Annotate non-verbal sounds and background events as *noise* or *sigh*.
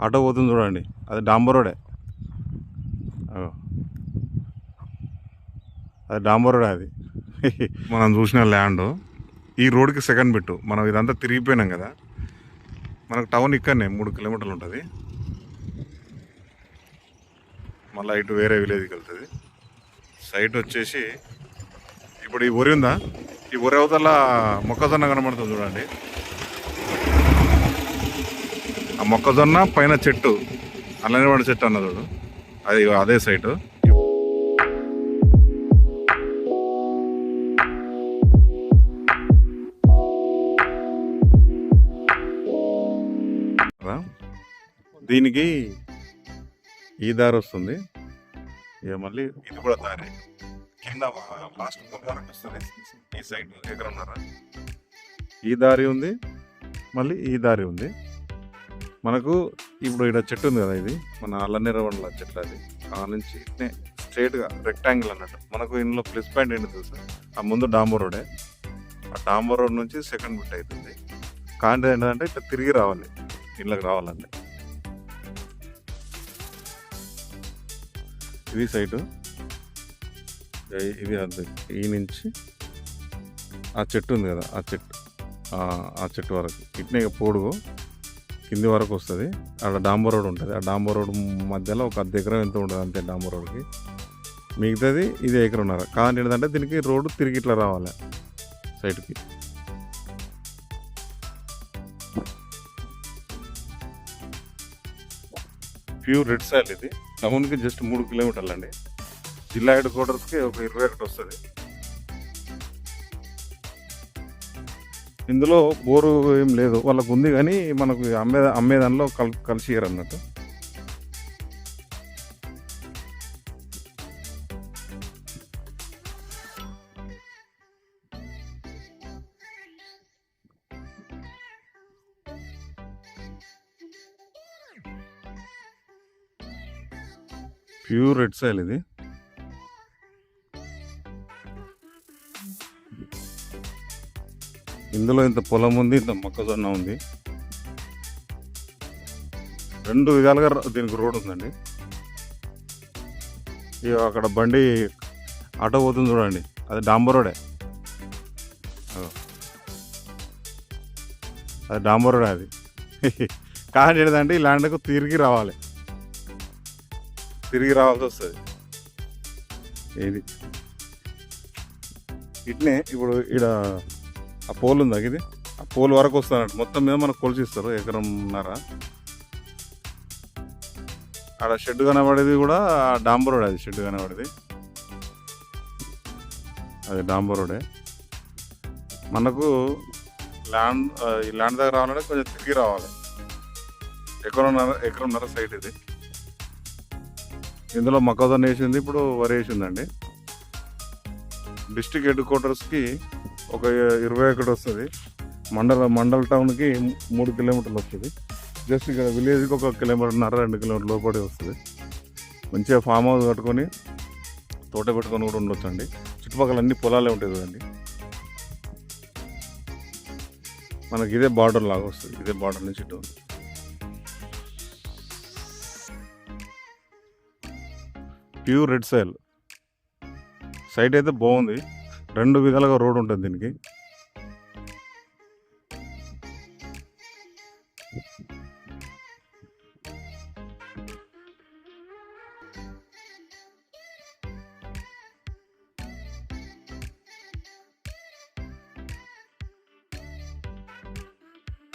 Auto పోతుంది చూడండి. అది డాంబర్ రోడే. అది డాంబర్ రోడే అది. *laughs* మనం చూసిన ల్యాండ్ ఈ రోడ్కి సెకండ్ బిట్టు. మనం ఇదంతా తిరిగిపోయినాం కదా. మనకు టౌన్ ఇక్కడనే మూడు కిలోమీటర్లు ఉంటుంది. మళ్ళీ ఇటు వేరే విలేజ్కి వెళ్తుంది. సైట్ వచ్చేసి ఇప్పుడు ఈ వరి ఉందా? ఈ వరి అవతల మొక్కజొన్న కనబడుతుంది చూడండి. ఆ మొక్కజొన్న పైన చెట్టు అల్లనే పడిన చెట్టు అన్న చూడు అది అదే సైటు దీనికి ఈ దారి వస్తుంది. ఇక మళ్ళీ ఇది కూడా దారి. కింద లాస్ట్ వరకు వస్తుంది. ఈ సైడ్ ఎకరన్నర ఈ దారి ఉంది. మళ్ళీ ఈ దారి ఉంది. మనకు ఇప్పుడు ఇక్కడ చెట్టు ఉంది కదా ఇది మన అల్లనేరవండ్ల చెట్లు అది. ఆ నుంచి ఇట్నే స్ట్రైట్గా రెక్టాంగిల్ అన్నట్టు. మనకు ఇందులో ప్లస్ పాయింట్ ఏంటి తెలుసా? ఆ ముందు డాంబర్ రోడే ఆ డాంబర్ రోడ్ నుంచి సెకండ్ బిట్ అవుతుంది కానీ ఏంటంటే ఇట్లా తిరిగి రావాలి. ఇళ్ళకి రావాలంటే. ఇది సైడు ఇది ఈ నుంచి ఆ చెట్టు ఉంది కదా ఆ చెట్టు. ఆ- ఆ చెట్టు వరకు. ఇట్నే ఇక పొడుగు. కింది వరకు వస్తుంది. అక్కడ డాంబర్ రోడ్ ఉంటుంది. ఆ డాంబర్ రోడ్ మధ్యలో ఒక అర్ధ ఎకరం ఎంత ఉంటుంది అంతే డాంబర్ రోడ్కి. మిగతాది ఇది ఎకరన్నర. కానీ ఏంటంటే దీనికి రోడ్డు తిరిగి ఇట్లా రావాలి. సైడ్కి. ప్యూర్ రెడ్ సాయిల్ ఇది. టౌన్కి జస్ట్ మూడు కిలోమీటర్లు అండి. జిల్లా హెడ్ క్వార్టర్స్కి ఒక ఇరవై ఒకటి వస్తుంది. ఇందులో బోరు ఏం లేదు వాళ్ళకు ఉంది కానీ మనకు అమ్మే అమ్మే దానిలో కల్ కలిసి అన్నట్టు. ప్యూర్ రెడ్ సాయిల్ ఇది. ఇందులో ఇంత పొలం ఉంది ఇంత మొక్కజొన్న ఉంది. రెండు విధాలుగా దీనికి రోడ్ ఉందండి. ఇక అక్కడ బండి ఆటో పోతుంది చూడండి అది డాంబర్ రోడే. అది డాంబర్ రోడే అది. *laughs* కానీ ఏంటంటే ఈ ల్యాండ్కు తిరిగి రావాలి. తిరిగి రావాల్సి వస్తుంది. ఇది ఇట్నే ఇప్పుడు ఇక్కడ ఆ పోల్ ఉందా ఇది ఆ పోల్ వరకు వస్తానంట మొత్తం మీద మనకు కొలిచిస్తారు ఎకరంన్నర. ఆడ షెడ్ కనబడేది కూడా ఆ డాంబర్ రోడ్ అది షెడ్ కనబడేది. అది డాంబర్ రోడే. మనకు ల్యాండ్ ఈ ల్యాండ్ దగ్గర రావాలంటే కొంచెం తిరిగి రావాలి. ఎకరంన్నర ఎకరంన్నర సైట్ ఇది. ఇందులో మొక్కజొన్న వేసింది ఇప్పుడు వరి వేసిందండి. డిస్టిక్ హెడ్ క్వార్టర్స్కి ఒక ఇరవై ఒకటి వస్తుంది. మండల మండల్ టౌన్కి మూడు కిలోమీటర్లు వస్తుంది. జస్ట్ ఇక్కడ విలేజ్కి ఒక కిలోమీటర్న్నర రెండు కిలోమీటర్ లోపడి వస్తుంది. మంచిగా ఫామ్ హౌస్ కట్టుకొని తోట పెట్టుకొని కూడా ఉండొచ్చు అండి చుట్టుపక్కల అన్ని పొలాలే ఉంటాయి కదండి. మనకి ఇదే బార్డర్ లాగా వస్తుంది. ఇదే బార్డర్ నుంచి ఇటు ప్యూర్ రెడ్ సైల్ సైట్ అయితే బాగుంది. రెండు విధాలుగా రోడ్డు ఉంటుంది దీనికి.